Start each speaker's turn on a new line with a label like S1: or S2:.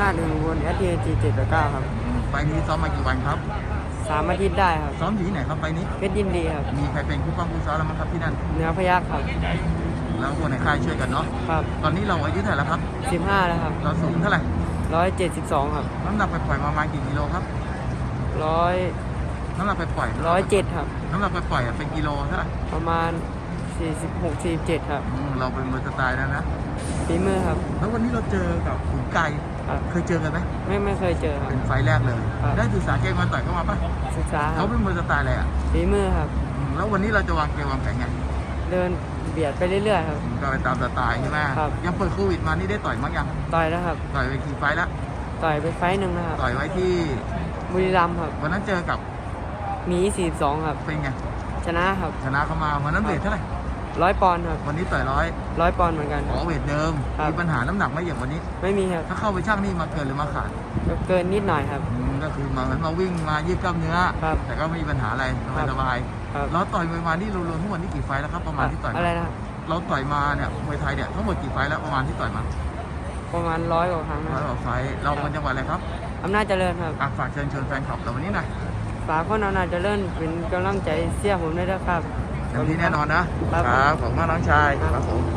S1: นาจหนึ่งบน S T G เจ็ดแปดเก้าครับ
S2: อืมไฟล์นี้ซ้อมมากี่วันครับ
S1: สามอาทิตย์ได้ครับ
S2: ซ้อมอยู่ที่ไหนครับไฟล์นี้
S1: เพชรยินดีครับ
S2: มีใครเป็นผู้ป้องผู้ซ้อมแล้วมั้งครับที่นั่น
S1: เหนือพยักครับ
S2: แล้วคนในค่ายช่วยกันเนาะ
S1: ครับ
S2: ตอนนี้เราอายุเท่าไหร่แล้วครับ
S1: สิบห้าแล้วครับ
S2: เราสูงเท่าไหร่
S1: ร้อยเจ็ดสิบสองครับ
S2: น้ำหนักไปปล่อยๆมาประมาณกี่กิโลครับ
S1: ร้อย
S2: น้ำหนักไปปล่อยๆ
S1: ร้อยเจ็ดครับ
S2: น้ำหนักไปปล่อยๆอะเป็นกิโลเท่าไหร่
S1: ประมาณ สี่สิบหกสี่เจ็ดครับ
S2: อืมเราเป็นมือสไตล์แล้วนะ
S1: ฝีมือครับ
S2: แล้ววันนี้เราเจอกับขุนไก่
S1: ครับ
S2: เคยเจอกันไหม
S1: ไม่ไม่เคยเจอครับ
S2: เป็นไฟล์แรกเลย
S1: ครับ
S2: ได้ศึกษาเกมมันต่อยเข้ามาปะ
S1: ศึกษาครั
S2: เขา
S1: บ
S2: เป็นมือสไตล์อะไรอะ
S1: ฝีมือครับ
S2: อืมแล้ววันนี้เราจะวางเกมวางแผนไง
S1: เดินเบียดไปเรื่อยๆครับ
S2: ก็ไปตามสไตล์ใช่ไหม
S1: ครับ
S2: ยังเปิดโควิดมานี่ได้ต่อยมั้งยัง
S1: ต่อยแล้วครับ
S2: ต่อยไปกี่ไฟล์แล้ว
S1: ต่อยไปไฟต์หนึ่งนะครับ
S2: ต่อยไว้ที่
S1: บุรีรัมย์ครับ
S2: วันนั้นเจอกับ
S1: มีสี่สองครับ
S2: เป็นไง
S1: ชนะครับ
S2: ชนะเขามาวันนั้นเวทเท่าไหร่
S1: ร้อยปอนด์ครับ
S2: วันนี้ต่อยร้อย
S1: ร้อยปอนด์เหมือนกัน
S2: ขอเวทเดิม
S1: ครับ
S2: มีปัญหาน้ำหนักไหมอย่างวันนี้
S1: ไม่มีครับ
S2: ถ้าเข้าไปช่างนี่มาเกินหรือมาขาด
S1: ก็เกินนิดหน่อยครับ
S2: อืมก็คือมาเหมือนมาวิ่งมายืดกล้ามเนื้อ
S1: ครับ
S2: แต่ก็ไม่มีปัญหาอะไรสบายสบาย
S1: ครับ
S2: เราต่อยมวยมานี่รวมๆทั้งหมดนี่กี่ไฟล์แล้วครับประมาณที่ต่อยมา
S1: อะไรนะครับ
S2: เราต่อยมาเนี่ยมวยไทยเนี่ยทั้งหมดกี่ไฟล์แล้วประมาณที่ต่อยมา
S1: ประมาณร้อยกว่าครั้งนะ
S2: ร้อย
S1: ค
S2: ก
S1: รับ
S2: ว่าไฟล์เราเป็นจังหวัดอะไรครับ
S1: อำนาจเจริญครับ
S2: อะฝากเชิญชวนแฟนคลับเราวันนี้หน่อย
S1: ฝากคนอำนาจเจริญเป็นกำลังใจเสียผมด้วยนะครับ
S2: เต็มที่แน่นอนนะครับครับขอบคุณมากน้องชายครับผม